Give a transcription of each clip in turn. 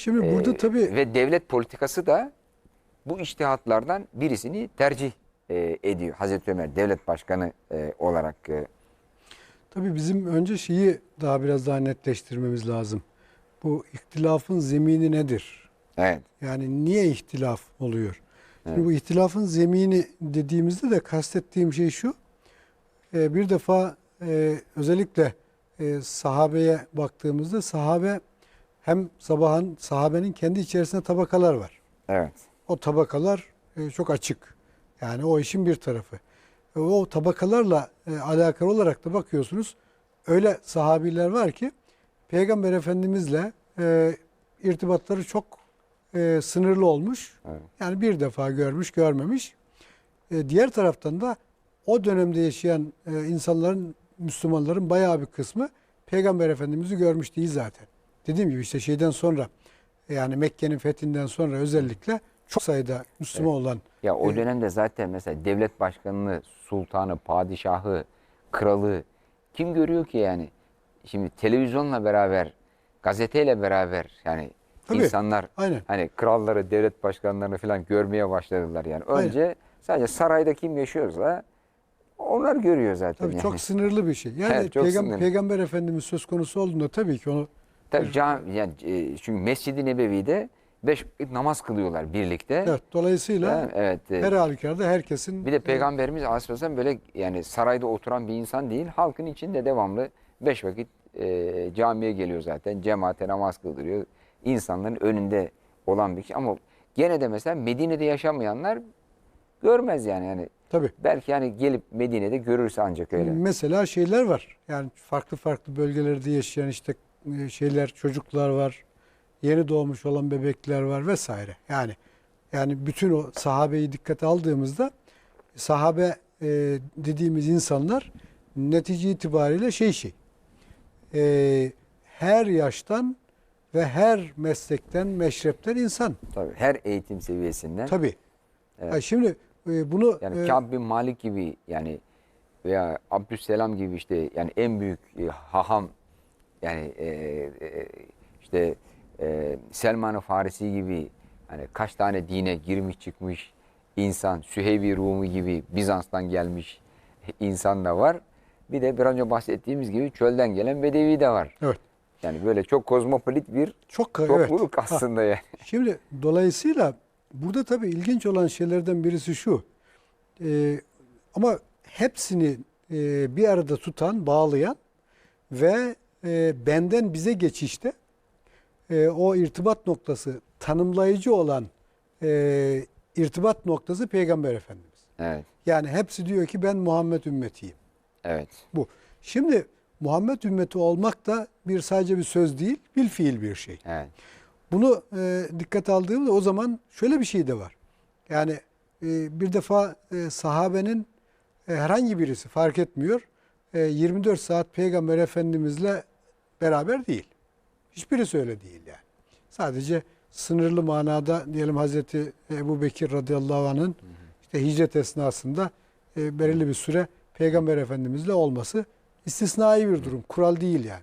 Şimdi burada Ee, tabii Ve devlet politikası da bu iştihatlardan birisini tercih e, ediyor. Hazreti Ömer devlet başkanı e, olarak. e, tabii bizim önce şeyi daha biraz daha netleştirmemiz lazım. Bu ihtilafın zemini nedir? evet. Yani niye ihtilaf oluyor? Şimdi bu ihtilafın zemini dediğimizde de kastettiğim şey şu. e, bir defa e, özellikle e, sahabeye baktığımızda sahabe hem sabahın sahabenin kendi içerisinde tabakalar var. Evet. O tabakalar e, çok açık. Yani o işin bir tarafı. E, O tabakalarla e, alakalı olarak da bakıyorsunuz. Öyle sahabiler var ki Peygamber Efendimizle e, irtibatları çok e, sınırlı olmuş. Evet. Yani bir defa görmüş, görmemiş. E, diğer taraftan da o dönemde yaşayan e, insanların, Müslümanların bayağı bir kısmı Peygamber Efendimiz'i görmüş değil zaten. Dediğim gibi işte şeyden sonra yani Mekke'nin fethinden sonra özellikle çok sayıda Müslüman olan Ya o Evet. dönemde zaten mesela devlet başkanını, sultanı, padişahı, kralı kim görüyor ki yani? Şimdi televizyonla beraber, gazeteyle beraber yani Tabii, insanlar aynen. hani kralları, devlet başkanlarını falan görmeye başladılar yani. Aynen. Önce sadece sarayda kim yaşıyorsa onlar görüyor zaten tabii yani. çok sınırlı bir şey. Yani Evet, Peygam- sınırlı. Peygamber Efendimiz söz konusu olduğunda tabii ki onu Tabii cam, yani, e, çünkü Mescid-i Nebevi'de beş vakit namaz kılıyorlar birlikte. evet, dolayısıyla Ha, evet. e, her halükarda herkesin Bir de Peygamberimiz Aleyhisselam böyle yani sarayda oturan bir insan değil. Halkın içinde devamlı beş vakit e, camiye geliyor zaten. Cemaate namaz kıldırıyor. İnsanların önünde olan bir kişi. Ama gene de mesela Medine'de yaşamayanlar görmez yani. yani tabii belki yani gelip Medine'de görürse ancak öyle. Mesela şeyler var. Yani farklı farklı bölgelerde yaşayan işte e, şeyler, çocuklar var. Yeni doğmuş olan bebekler var vesaire. Yani yani bütün o sahabeyi dikkate aldığımızda sahabe e, dediğimiz insanlar netice itibariyle şey şey. e, her yaştan ve her meslekten, meşrepten insan. Tabii her eğitim seviyesinden. Tabii. Evet. Ha, şimdi e, bunu Yani e, Kâb bin Malik gibi yani veya Abdüsselam gibi işte yani en büyük e, haham yani e, e, işte e, Selman-ı Farisi gibi hani kaç tane dine girmiş çıkmış insan Süheyb-i Rumi gibi Bizans'tan gelmiş insan da var. Bir de bir önce bahsettiğimiz gibi çölden gelen Bedevi de var. evet. Yani böyle çok kozmopolit bir Çok evet. topluluk Ha, aslında yani. Şimdi dolayısıyla burada tabii ilginç olan şeylerden birisi şu. Ee, ama hepsini e, bir arada tutan, bağlayan ve e, benden bize geçişte e, o irtibat noktası tanımlayıcı olan e, irtibat noktası Peygamber Efendimiz. Evet. Yani hepsi diyor ki ben Muhammed ümmetiyim. Evet. Bu. Şimdi Muhammed ümmeti olmak da bir sadece bir söz değil, bir fiil bir şey. Evet. Bunu e, dikkate aldığımda o zaman şöyle bir şey de var. Yani e, bir defa e, sahabenin e, herhangi birisi fark etmiyor. E, 24 saat Peygamber Efendimizle beraber değil. Hiçbirisi öyle değil yani. Sadece sınırlı manada diyelim Hazreti Ebu Bekir radıyallahu anh'ın işte hicret esnasında e, belirli bir süre Peygamber Efendimizle olması istisnai bir durum. Kural değil yani.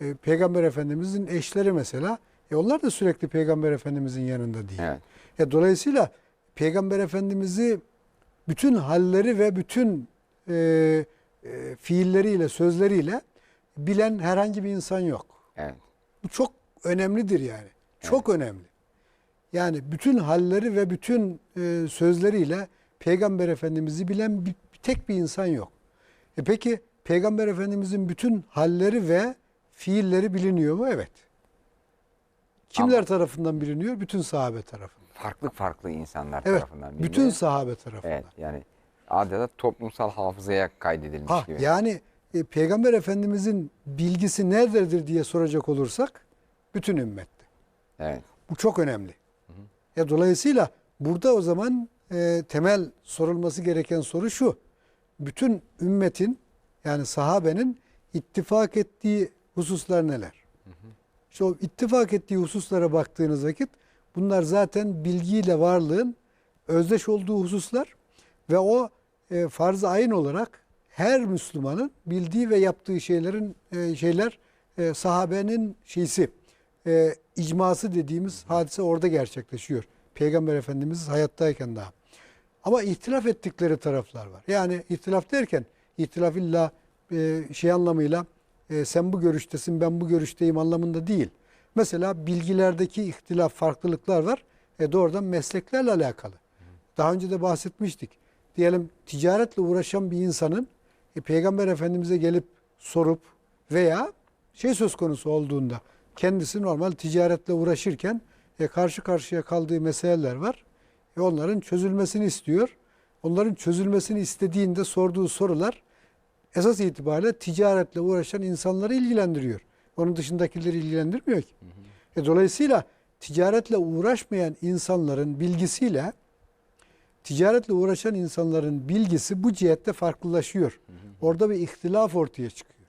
E, Peygamber Efendimizin eşleri mesela e onlar da sürekli Peygamber Efendimizin yanında değil. Evet. E, dolayısıyla Peygamber Efendimiz'i bütün halleri ve bütün e, e, fiilleriyle, sözleriyle bilen herhangi bir insan yok. Evet. Bu çok önemlidir yani. Çok önemli. Yani bütün halleri ve bütün e, sözleriyle Peygamber Efendimiz'i bilen bir, bir tek bir insan yok. E peki Peygamber Efendimiz'in bütün halleri ve fiilleri biliniyor mu? Evet. Kimler Ama- tarafından biliniyor? Bütün sahabe tarafından. Farklı farklı insanlar Evet. tarafından biliniyor. Bütün sahabe tarafından. Evet yani adeta toplumsal hafızaya kaydedilmiş Ha, gibi. yani e, Peygamber Efendimiz'in bilgisi nerededir diye soracak olursak bütün ümmette. Evet. Bu çok önemli. Ya dolayısıyla burada o zaman e, temel sorulması gereken soru şu. Bütün ümmetin yani sahabenin ittifak ettiği hususlar neler? İşte o ittifak ettiği hususlara baktığınız vakit bunlar zaten bilgiyle varlığın özdeş olduğu hususlar ve o e, farz-ı ayın olarak her Müslümanın bildiği ve yaptığı şeylerin e, şeyler e, sahabenin şeysi e, icması dediğimiz hadise orada gerçekleşiyor. Peygamber Efendimiz hayattayken daha. Ama ihtilaf ettikleri taraflar var. Yani ihtilaf derken ihtilaf illa e, şey anlamıyla e, sen bu görüştesin ben bu görüşteyim anlamında değil. Mesela bilgilerdeki ihtilaf farklılıklar var. E, doğrudan mesleklerle alakalı. Daha önce de bahsetmiştik. Diyelim ticaretle uğraşan bir insanın e, Peygamber Efendimiz'e gelip sorup veya şey söz konusu olduğunda kendisi normal ticaretle uğraşırken e, karşı karşıya kaldığı meseleler var. E, onların çözülmesini istiyor. Onların çözülmesini istediğinde sorduğu sorular esas itibariyle ticaretle uğraşan insanları ilgilendiriyor. Onun dışındakileri ilgilendirmiyor ki. E, dolayısıyla ticaretle uğraşmayan insanların bilgisiyle ticaretle uğraşan insanların bilgisi bu cihette farklılaşıyor. Orada bir ihtilaf ortaya çıkıyor.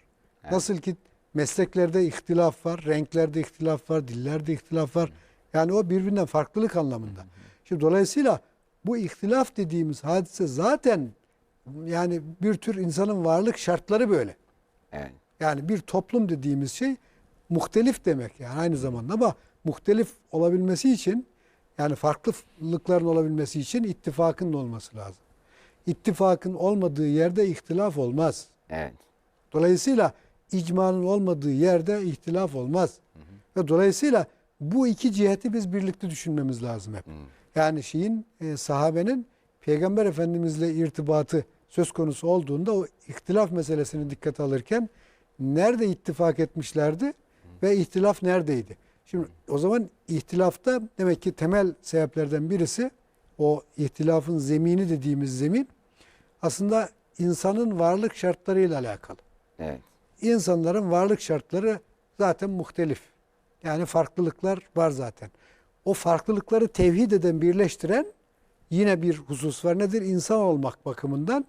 Nasıl ki mesleklerde ihtilaf var, renklerde ihtilaf var, dillerde ihtilaf var. Yani o birbirinden farklılık anlamında. Şimdi dolayısıyla bu ihtilaf dediğimiz hadise zaten yani bir tür insanın varlık şartları böyle. Evet. Yani bir toplum dediğimiz şey muhtelif demek yani aynı zamanda ama muhtelif olabilmesi için yani farklılıkların olabilmesi için ittifakın da olması lazım. İttifakın olmadığı yerde ihtilaf olmaz. Evet. Dolayısıyla icmanın olmadığı yerde ihtilaf olmaz. Ve dolayısıyla bu iki ciheti biz birlikte düşünmemiz lazım hep. Yani şeyin e, sahabenin Peygamber Efendimizle irtibatı söz konusu olduğunda o ihtilaf meselesini dikkate alırken nerede ittifak etmişlerdi ve ihtilaf neredeydi? Şimdi o zaman ihtilafta demek ki temel sebeplerden birisi o ihtilafın zemini dediğimiz zemin aslında insanın varlık şartlarıyla alakalı. Evet. İnsanların varlık şartları zaten muhtelif. Yani farklılıklar var zaten. O farklılıkları tevhid eden, birleştiren yine bir husus var. Nedir? İnsan olmak bakımından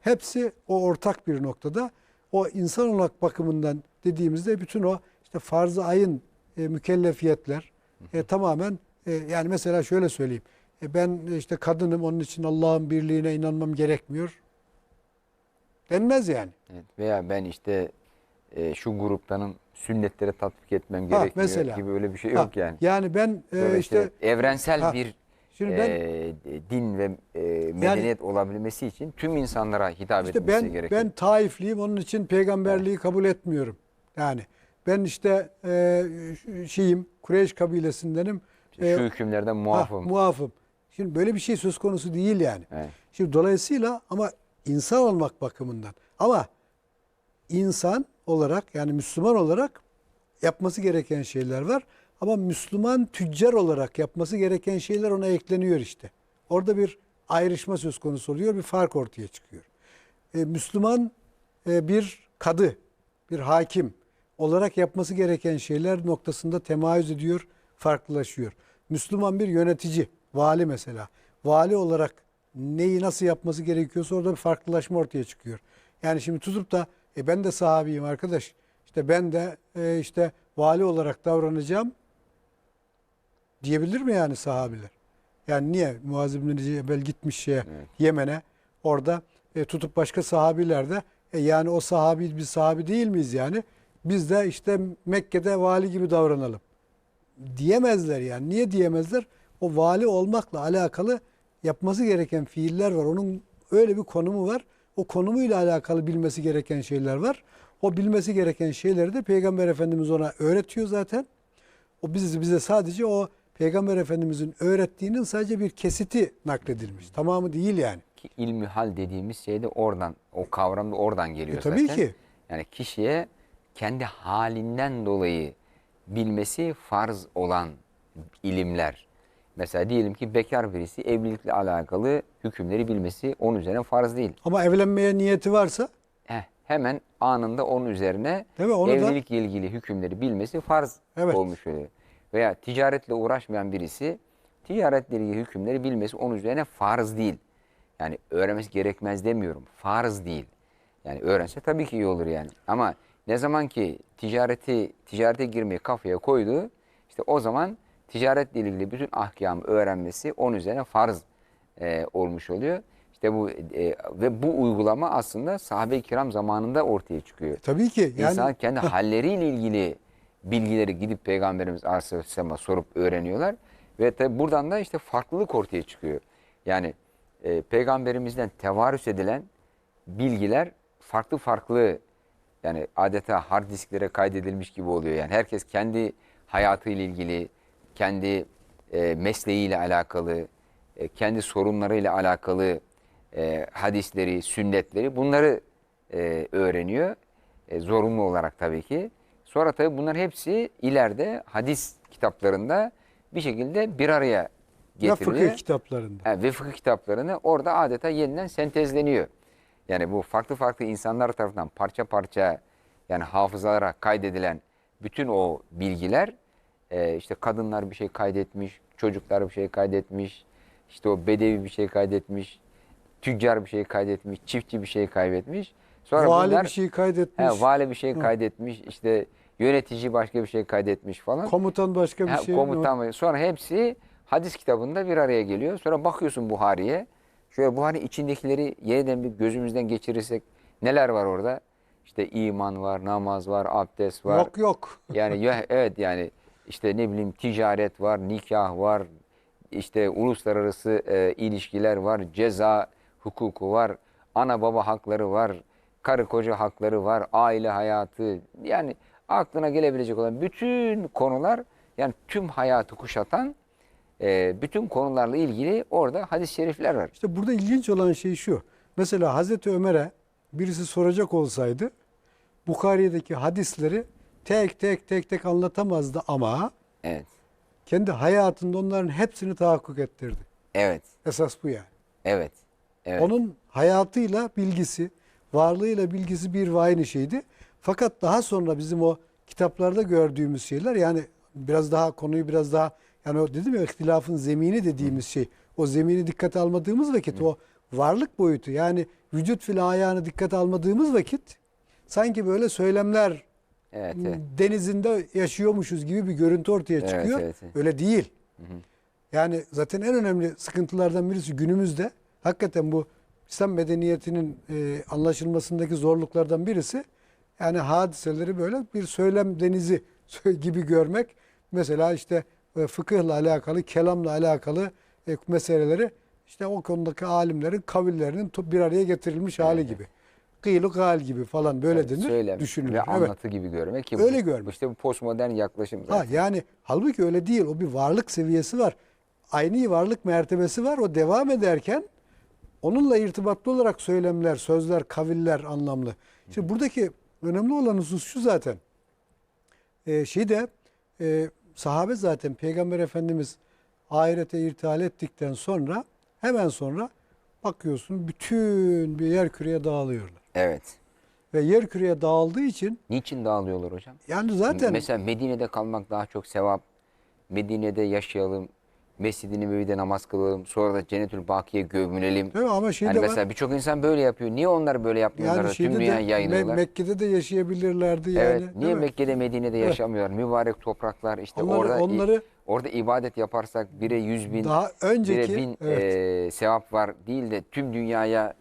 hepsi o ortak bir noktada. O insan olmak bakımından dediğimizde bütün o işte farz-ı ayın e, mükellefiyetler e, tamamen e, yani mesela şöyle söyleyeyim. E, ben işte kadınım onun için Allah'ın birliğine inanmam gerekmiyor. Denmez yani. evet. Veya ben işte e, şu gruptanın sünnetleri tatbik etmem Ha, gerekiyor mesela. gibi öyle bir şey Ha, yok yani. Yani ben e, Böyle işte evrensel Ha, bir şimdi ben e, din ve e, medeniyet olabilmesi için tüm insanlara hitap İşte etmesi ben gerekiyor. ben Taifliyim onun için peygamberliği kabul etmiyorum. Yani ben işte e, şeyim Kureyş kabilesindenim. şu E, hükümlerden ha, muafım. muafım. Şimdi böyle bir şey söz konusu değil yani. Evet. Şimdi dolayısıyla ama insan olmak bakımından ama insan olarak yani Müslüman olarak yapması gereken şeyler var. Ama Müslüman tüccar olarak yapması gereken şeyler ona ekleniyor işte. Orada bir ayrışma söz konusu oluyor, bir fark ortaya çıkıyor. E, Müslüman e, bir kadı, bir hakim olarak yapması gereken şeyler noktasında temayüz ediyor, farklılaşıyor. Müslüman bir yönetici, vali mesela. Vali olarak neyi nasıl yapması gerekiyorsa orada bir farklılaşma ortaya çıkıyor. Yani şimdi tutup da e, ben de sahabiyim arkadaş. İşte ben de e, işte vali olarak davranacağım diyebilir mi yani sahabiler? Yani niye Muaz bin Cebel gitmiş şeye Evet. Yemen'e orada e, tutup başka sahabiler de e, yani o sahabi biz sahabi değil miyiz yani? Biz de işte Mekke'de vali gibi davranalım. Diyemezler yani. Niye diyemezler? O vali olmakla alakalı yapması gereken fiiller var. Onun öyle bir konumu var. O konumuyla alakalı bilmesi gereken şeyler var. O bilmesi gereken şeyleri de Peygamber Efendimiz ona öğretiyor zaten. O bize, bize sadece o Peygamber Efendimizin öğrettiğinin sadece bir kesiti nakledilmiş. Tamamı değil yani. Ki ilmi hal dediğimiz şey de oradan, o kavram da oradan geliyor E, tabii zaten. ki. Yani kişiye kendi halinden dolayı bilmesi farz olan ilimler. Mesela diyelim ki bekar birisi evlilikle alakalı hükümleri bilmesi onun üzerine farz değil. Ama evlenmeye niyeti varsa Heh, hemen anında onun üzerine Değil mi? Onu evlilikle ilgili hükümleri bilmesi farz Evet. olmuş oluyor. Veya ticaretle uğraşmayan birisi ticaretle ilgili hükümleri bilmesi onun üzerine farz değil. Yani öğrenmesi gerekmez demiyorum. Farz değil. Yani öğrense tabii ki iyi olur yani. Ama ne zaman ki ticareti ticarete girmeyi kafaya koydu, işte o zaman ticaretle ilgili bütün ahkamı öğrenmesi onun üzerine farz e, olmuş oluyor. İşte bu e, ve bu uygulama aslında sahabe-i kiram zamanında ortaya çıkıyor. tabii ki yani İnsan kendi halleriyle ilgili bilgileri gidip Peygamberimiz Aleyhisselam'a sorup öğreniyorlar. Ve tabi buradan da işte farklılık ortaya çıkıyor. Yani e, Peygamberimizden tevarüs edilen bilgiler farklı farklı yani adeta hard disklere kaydedilmiş gibi oluyor. Yani herkes kendi hayatıyla ilgili, kendi e, mesleğiyle alakalı, e, kendi sorunlarıyla alakalı e, hadisleri, sünnetleri bunları e, öğreniyor. E, zorunlu olarak tabii ki. Sonra tabii bunların hepsi ileride hadis kitaplarında bir şekilde bir araya Ya getiriliyor. fıkıh kitaplarında. Ha, ve fıkıh kitaplarını orada adeta yeniden sentezleniyor. Yani bu farklı farklı insanlar tarafından parça parça yani hafızalara kaydedilen bütün o bilgiler e, işte kadınlar bir şey kaydetmiş, çocuklar bir şey kaydetmiş, işte o bedevi bir şey kaydetmiş, tüccar bir şey kaydetmiş, çiftçi bir şey kaydetmiş. Sonra Vali bunlar bir şey kaydetmiş. he, vali bir şey kaydetmiş, işte yönetici başka bir şey kaydetmiş falan. Komutan başka bir Ha, şey. komutan sonra hepsi hadis kitabında bir araya geliyor. Sonra bakıyorsun Buhari'ye. Şöyle Buhari içindekileri yeniden bir gözümüzden geçirirsek neler var orada? İşte iman var, namaz var, abdest var. Yok yok. Yani ya- evet yani işte ne bileyim ticaret var, nikah var, işte uluslararası e, ilişkiler var, ceza hukuku var, ana baba hakları var, karı koca hakları var, aile hayatı. Yani aklına gelebilecek olan bütün konular yani tüm hayatı kuşatan e, bütün konularla ilgili orada hadis-i şerifler var. İşte burada ilginç olan şey şu. Mesela Hazreti Ömer'e birisi soracak olsaydı Bukhari'deki hadisleri tek tek tek tek anlatamazdı ama Evet. kendi hayatında onların hepsini tahakkuk ettirdi. Evet. Esas bu yani. Evet. Evet. Onun hayatıyla bilgisi, varlığıyla bilgisi bir ve aynı şeydi. Fakat daha sonra bizim o kitaplarda gördüğümüz şeyler yani biraz daha konuyu biraz daha yani o dedim ya ihtilafın zemini dediğimiz şey o zemini dikkate almadığımız vakit o varlık boyutu yani vücut fil ayağını dikkate almadığımız vakit sanki böyle söylemler Evet, evet. denizinde yaşıyormuşuz gibi bir görüntü ortaya çıkıyor. evet, evet. Öyle değil. Yani zaten en önemli sıkıntılardan birisi günümüzde hakikaten bu İslam medeniyetinin e, anlaşılmasındaki zorluklardan birisi yani hadiseleri böyle bir söylem denizi gibi görmek. Mesela işte fıkıhla alakalı, kelamla alakalı e, meseleleri işte o konudaki alimlerin kavillerinin bir araya getirilmiş hali gibi. Kıyılı gal gibi falan böyle denir, Söylem düşünülür. ve Evet. anlatı gibi görmek ki Öyle bu, görmek. işte bu postmodern yaklaşım Ha, zaten. yani halbuki öyle değil. O bir varlık seviyesi var. Aynı varlık mertebesi var. O devam ederken onunla irtibatlı olarak söylemler, sözler, kaviller anlamlı. Şimdi buradaki önemli olan husus şu zaten. Ee, şeyde e, sahabe zaten Peygamber Efendimiz ahirete irtihal ettikten sonra hemen sonra bakıyorsun bütün bir yer küreye dağılıyorlar. Evet. Ve yer küreye dağıldığı için Niçin dağılıyorlar hocam? yani zaten Mesela Medine'de kalmak daha çok sevap. Medine'de yaşayalım. Mescid-i Nebevi'de namaz kılalım. Sonra da Cennetül Baki'ye gömülelim. Değil mi? Ama şey Yani mesela birçok insan böyle yapıyor. Niye onlar böyle yapmıyorlar? Yani tüm şeyde dünya Me- yayılıyorlar. Mekke'de de yaşayabilirlerdi yani. evet. Niye? Mekke'de Medine'de Evet. yaşamıyorlar? Mübarek topraklar. işte Onları- orada onları- orada ibadet yaparsak bire yüz bin, Daha önceki bire bin evet, e, sevap var değil de tüm dünyaya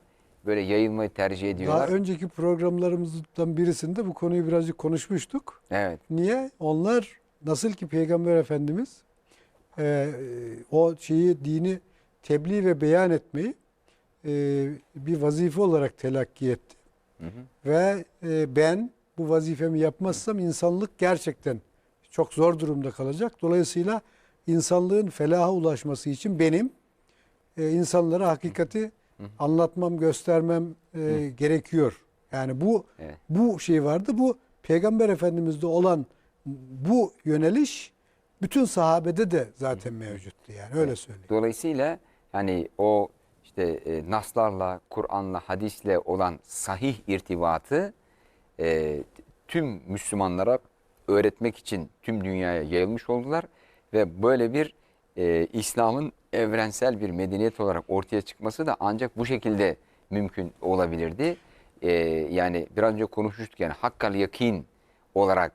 böyle yayılmayı tercih daha ediyorlar. önceki programlarımızdan birisinde bu konuyu birazcık konuşmuştuk. Evet. Niye? Onlar nasıl ki Peygamber Efendimiz e, o şeyi dini tebliğ ve beyan etmeyi e, bir vazife olarak telakki etti. Hı hı. Ve e, ben bu vazifemi yapmazsam insanlık gerçekten çok zor durumda kalacak. Dolayısıyla insanlığın felaha ulaşması için benim e, insanlara hakikati anlatmam, göstermem e, gerekiyor. Yani bu Evet. bu şey vardı. Bu Peygamber Efendimiz'de olan bu yöneliş bütün sahabede de zaten mevcuttu yani öyle söyleyeyim. Dolayısıyla hani o işte e, naslarla, Kur'an'la, hadisle olan sahih irtibatı e, tüm Müslümanlara öğretmek için tüm dünyaya yayılmış oldular ve böyle bir e, İslam'ın evrensel bir medeniyet olarak ortaya çıkması da ancak bu şekilde mümkün olabilirdi. E, yani biraz önce konuşmuştuk yani hakkal yakin olarak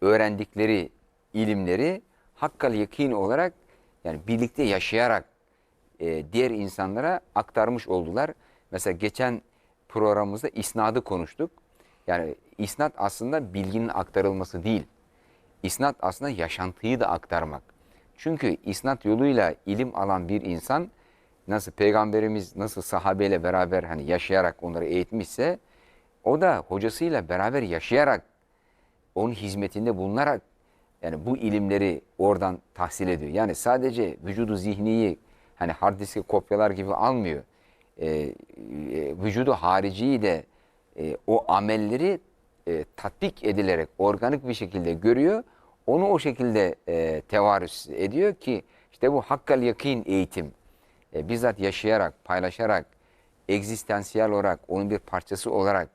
öğrendikleri ilimleri hakkal yakin olarak yani birlikte yaşayarak e, diğer insanlara aktarmış oldular. Mesela geçen programımızda isnadı konuştuk. Yani isnat aslında bilginin aktarılması değil. isnat aslında yaşantıyı da aktarmak. Çünkü isnat yoluyla ilim alan bir insan nasıl peygamberimiz nasıl sahabeyle beraber hani yaşayarak onları eğitmişse o da hocasıyla beraber yaşayarak onun hizmetinde bulunarak yani bu ilimleri oradan tahsil ediyor. Yani sadece vücudu zihniyi hani hard diske kopyalar gibi almıyor. Ee, e, vücudu hariciyi de e, o amelleri e, tatbik edilerek organik bir şekilde görüyor. Onu o şekilde e, tevarüs ediyor ki işte bu hakkal yakin eğitim e, bizzat yaşayarak, paylaşarak, egzistansiyel olarak, onun bir parçası olarak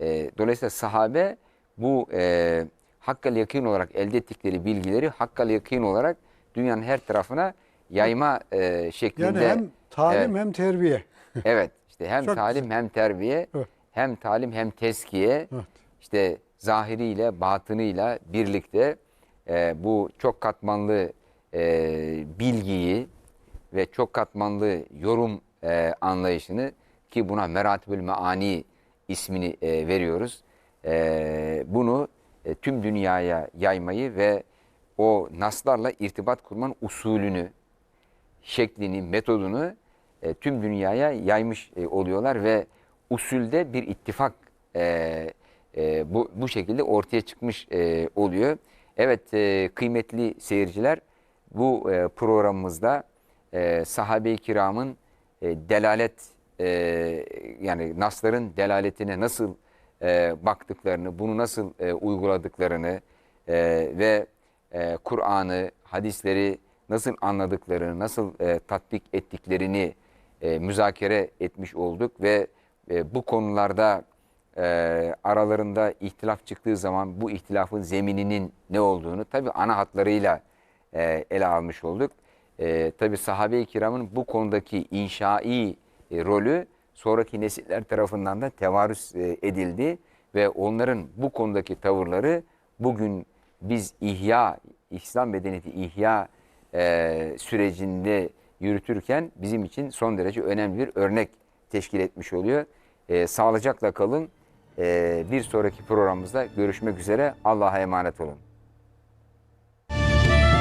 e, dolayısıyla sahabe bu e, hakkal yakin olarak elde ettikleri bilgileri hakkal yakin olarak dünyanın her tarafına yayma e, şeklinde. Yani hem talim Evet. hem terbiye. Evet işte hem Çok talim hem terbiye Evet. hem talim hem teskiye Evet. işte zahiriyle batınıyla birlikte e, bu çok katmanlı e, bilgiyi ve çok katmanlı yorum e, anlayışını ki buna meratibül meani ismini e, veriyoruz. E, bunu e, tüm dünyaya yaymayı ve o naslarla irtibat kurmanın usulünü şeklini, metodunu e, tüm dünyaya yaymış e, oluyorlar ve usulde bir ittifak bu, bu şekilde ortaya çıkmış oluyor. Evet kıymetli seyirciler bu programımızda e, sahabe-i kiramın delalet yani nasların delaletine nasıl e, baktıklarını, bunu nasıl e, uyguladıklarını e, ve e, Kur'an'ı, hadisleri nasıl anladıklarını, nasıl e, tatbik ettiklerini e, müzakere etmiş olduk ve e, bu konularda e, aralarında ihtilaf çıktığı zaman bu ihtilafın zemininin ne olduğunu tabi ana hatlarıyla e, ele almış olduk. E, tabi sahabe-i kiramın bu konudaki inşai e, rolü sonraki nesiller tarafından da tevarüs e, edildi ve onların bu konudaki tavırları bugün biz ihya, İslam medeniyeti ihya e, sürecinde yürütürken bizim için son derece önemli bir örnek teşkil etmiş oluyor. E, sağlıcakla kalın. Bir sonraki programımızda görüşmek üzere. Allah'a emanet olun.